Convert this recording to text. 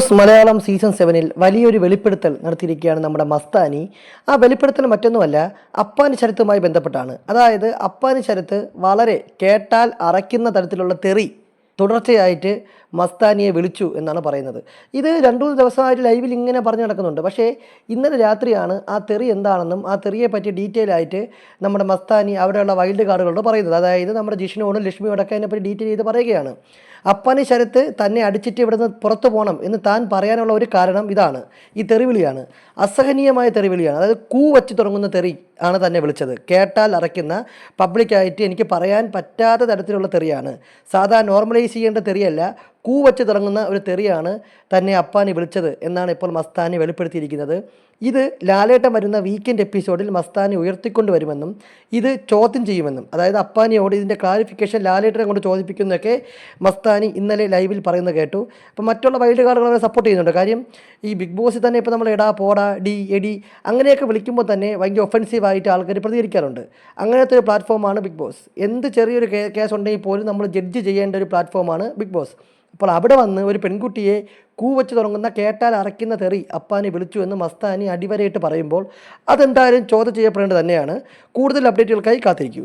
Boss Malayalam season സെവനിൽ വലിയൊരു വെളിപ്പെടുത്തൽ നടത്തിയിരിക്കുകയാണ് നമ്മുടെ മസ്താനി. ആ വെളിപ്പെടുത്തൽ മറ്റൊന്നുമല്ല അപ്പാനി ശരത്തുമായി ബന്ധപ്പെട്ടാണ്. അതായത് അപ്പാനി ശരത്ത് വളരെ കേട്ടാൽ അറയ്ക്കുന്ന തരത്തിലുള്ള തെറി തുടർച്ചയായിട്ട് മസ്താനിയെ വിളിച്ചു എന്നാണ് പറയുന്നത്. ഇത് രണ്ടു മൂന്ന് ദിവസമായിട്ട് ലൈവിൽ ഇങ്ങനെ പറഞ്ഞു നടക്കുന്നുണ്ട്. പക്ഷേ ഇന്നലെ രാത്രിയാണ് ആ തെറി എന്താണെന്നും ആ തെറിയെ പറ്റി ഡീറ്റെയിൽ ആയിട്ട് നമ്മുടെ മസ്താനി അവിടെയുള്ള വൈൽഡ് കാർഡുകളോട് പറയുന്നത്. അതായത് നമ്മുടെ ജിഷ്ണുവോടും ലക്ഷ്മിയോടൊക്കെ അതിനെപ്പറ്റി ഡീറ്റെയിൽ ചെയ്ത് പറയുകയാണ്. അപ്പാനി ശരത്ത് തന്നെ അടിച്ചിട്ട് ഇവിടുന്ന് പുറത്തു പോകണം എന്ന് താൻ പറയാനുള്ള ഒരു കാരണം ഇതാണ്. ഈ തെറിവിളിയാണ്. അസഹനീയമായ തെറിവിളിയാണ്. അതായത് കൂ വച്ച് തുടങ്ങുന്ന തെറി ആണ് തന്നെ വിളിച്ചത്. കേട്ടാൽ അറയ്ക്കുന്ന പബ്ലിക്കായിട്ട് എനിക്ക് പറയാൻ പറ്റാത്ത തരത്തിലുള്ള തെറിയാണ്. സാധാ നോർമലൈസ് ചെയ്യേണ്ട തെറിയല്ല. കൂ തിറങ്ങുന്ന ഒരു തെറിയാണ് തന്നെ അപ്പാനി വിളിച്ചത് എന്നാണ് ഇപ്പോൾ മസ്താനി വെളിപ്പെടുത്തിയിരിക്കുന്നത്. ഇത് ലാലേട്ടൻ വരുന്ന വീക്കെൻഡ് എപ്പിസോഡിൽ മസ്താനി ഉയർത്തിക്കൊണ്ടുവരുമെന്നും ഇത് ചോദ്യം ചെയ്യുമെന്നും അതായത് അപ്പാനിയോട് ഇതിന്റെ ക്ലാരിഫിക്കേഷൻ ലാലേട്ടനെ കൊണ്ട് ചോദിപ്പിക്കുന്നതൊക്കെ മസ്താനി ഇന്നലെ ലൈവിൽ പറയുന്നത് കേട്ടു. അപ്പോൾ മറ്റുള്ള വൈൽഡ് കാർഡുകൾ അവരെ സപ്പോർട്ട് ചെയ്യുന്നുണ്ട്. കാര്യം ഈ ബിഗ് ബോസിൽ തന്നെ ഇപ്പോൾ നമ്മൾ എടാ പോടാ ഡി എടി അങ്ങനെയൊക്കെ വിളിക്കുമ്പോൾ തന്നെ ഭയങ്കര ഒഫൻസീവായിട്ട് ആൾക്കാർ പ്രതികരിക്കാറുണ്ട്. അങ്ങനത്തെ ഒരു പ്ലാറ്റ്ഫോമാണ് ബിഗ് ബോസ് എന്ത് ചെറിയൊരു കേസ് ഉണ്ടെങ്കിൽ പോലും നമ്മൾ ജഡ്ജ് ചെയ്യേണ്ട ഒരു പ്ലാറ്റ്ഫോമാണ് ബിഗ് ബോസ് അപ്പോൾ അവിടെ വന്ന് ഒരു പെൺകുട്ടിയെ കൂവച്ച് തുടങ്ങുന്ന കേട്ടാൽ അറയ്ക്കുന്ന തെറി അപ്പാനെ വിളിച്ചു എന്ന് മസ്താനി അടിവരയിട്ട് പറയുമ്പോൾ അതെന്തായാലും ചോദ്യം ചെയ്യപ്പെടേണ്ടത് തന്നെയാണ്. കൂടുതൽ അപ്ഡേറ്റുകൾക്കായി കാത്തിരിക്കൂ.